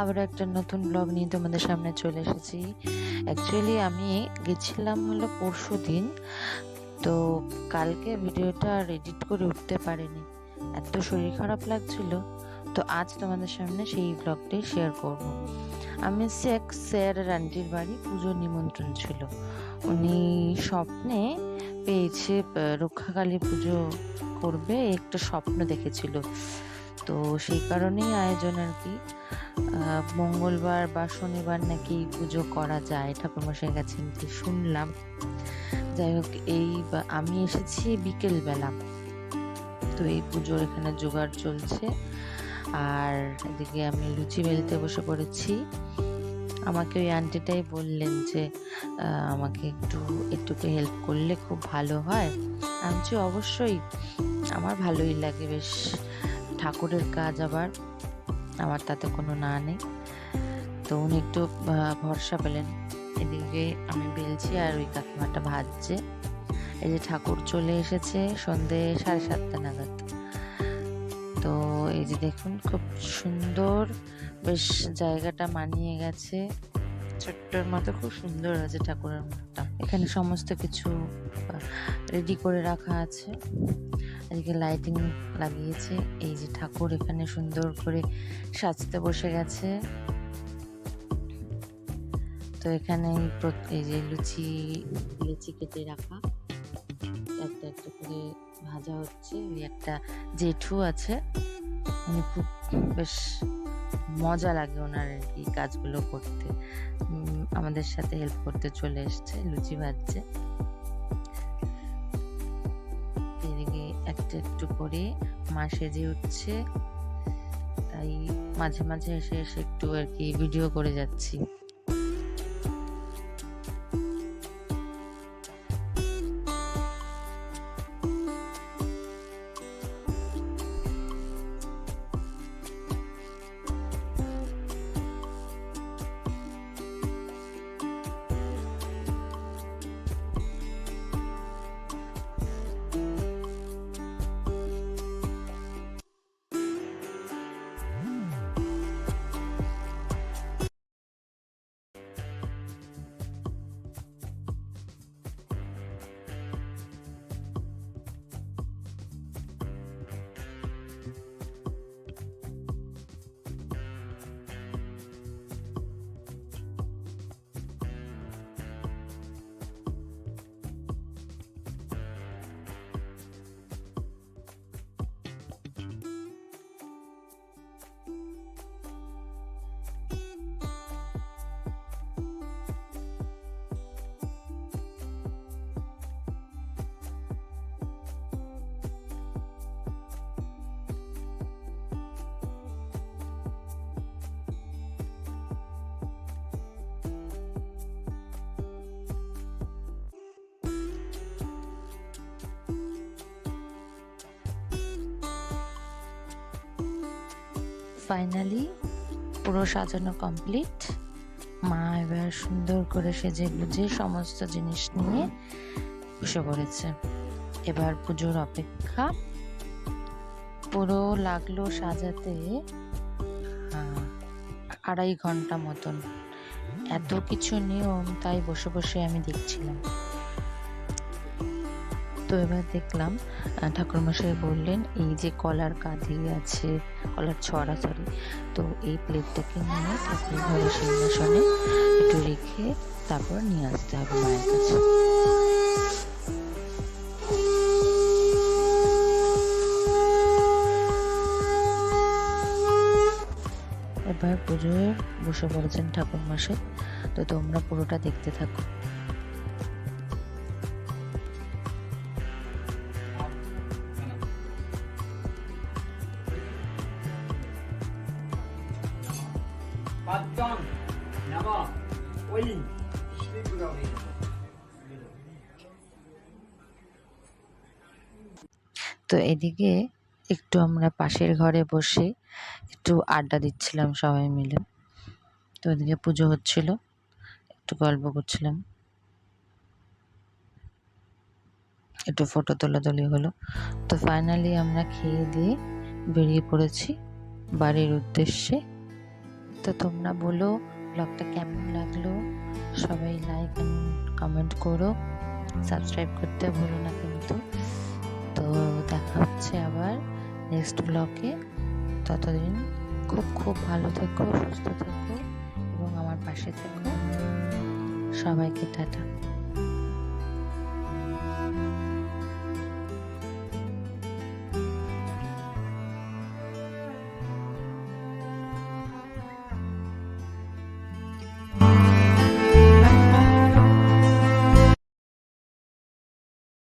আবার একটা নতুন ব্লগ নিয়ে তোমাদের সামনে চলে এসেছি। অ্যাকচুয়ালি আমি গেছিলাম হলো পরশু দিন, তো কালকে ভিডিওটা আর এডিট করে উঠতে পারিনি। এত শরীর খারাপ লাগছিল, তো আজ তোমাদের সামনে সেই ব্লগটাই শেয়ার করব। আমি এক স্যার আন্টির বাড়ি পুজোর নিমন্ত্রণ ছিল। উনি স্বপ্নে পেয়েছে রক্ষাকালী পুজো করবে, একটা স্বপ্ন দেখেছিল। তো সেই কারণেই আয়োজন আর কি। মঙ্গলবার বা শনিবার নাকি পুজো করা যায় ঠাকুরমশাই কাছে নাকি শুনলাম। যাই হোক, এই আমি এসেছি বিকেলবেলা। তো এই পুজোর এখানে জোগাড় চলছে। আর এদিকে আমি লুচি বেলতে বসে পড়েছি। আমাকে ওই আন্টিটাই বললেন যে আমাকে একটু, একটুকে হেল্প করলে খুব ভালো হয়। আমি অবশ্যই। আমার ভালোই লাগে বেশ। ঠাকুরের কাজ আবার, আমার তাতে কোনো না নেই। তো উনি একটু ভরসা পেলেন। এদিকে আমি বেলছি আর ওই কাকিমাটা ভাজছে। এই যে ঠাকুর চলে এসেছে সন্ধে সাড়ে সাতটা নাগাদ। তো এই যে দেখুন, খুব সুন্দর বেশ জায়গাটা মানিয়ে গেছে। ছোট্টর মতো খুব সুন্দর আছে ঠাকুরের মুখটা এখানে সমস্ত কিছু রেডি করে রাখা আছে। এদিকে লাইটিং লাগিয়েছে। এই যে ঠাকুর এখানে সুন্দর করে সাজতে বসে গেছে। তো এখানে এই যে লুচি লুচি কেটে রাখা। একটা একটা করে ভাজা হচ্ছে। ওই একটা জেঠু আছে। উনি খুব বেশ মজা লাগে ওনার আর কি কাজগুলো করতে। আমাদের সাথে হেল্প করতে চলে এসছে, লুচি ভাজছে। এদিকে একটা একটু করে মা সেজে উঠছে। তাই মাঝে মাঝে এসে এসে একটু আর কি ভিডিও করে যাচ্ছি। ফাইনালি পুরো সাজানো কমপ্লিট মা এবার সুন্দর করে সেজে গুজে সমস্ত জিনিস নিয়ে বসে পড়েছে। এবার পুজোর অপেক্ষা পুরো লাগল সাজাতে আড়াই ঘণ্টা মতন। এত কিছু নিয়ম তাই বসে বসে আমি দেখছিলাম। তো এবার দেখলাম ঠাকুরমশাই বললেন, এই যে কলার কাঁধি আছে, কলার ছড়া সরি তো এই প্লেটটাকে নিয়ে ঠাকুর ঘরে সিংহাসনে একটু রেখে তারপর নিয়ে আসতে হবে মায়ের কাছে। এবার পুজোয় বসে পড়েছেন ঠাকুর মশাই তো তোমরা পুরোটা দেখতে থাকো। পাঁচজন ওই তো এদিকে একটু আমরা পাশের ঘরে বসে একটু আড্ডা দিচ্ছিলাম সবাই মিলে। তো এদিকে পুজো হচ্ছিল, একটু গল্প করছিলাম। একটু ফটো তোলাতলি হলো। তো ফাইনালি আমরা খেয়ে দিয়ে বেরিয়ে পড়েছি বাড়ির উদ্দেশ্যে। তো তোমরা বলো ব্লগটা কেমন লাগল? সবাই লাইক কমেন্ট করো। সাবস্ক্রাইব করতে ভুলো না কিন্তু। তো দেখা হচ্ছে আবার নেক্সট ব্লগে ততদিন খুব খুব ভালো থেকো, সুস্থ থেকো এবং আমার পাশে থেকো। সবাইকে টাটা।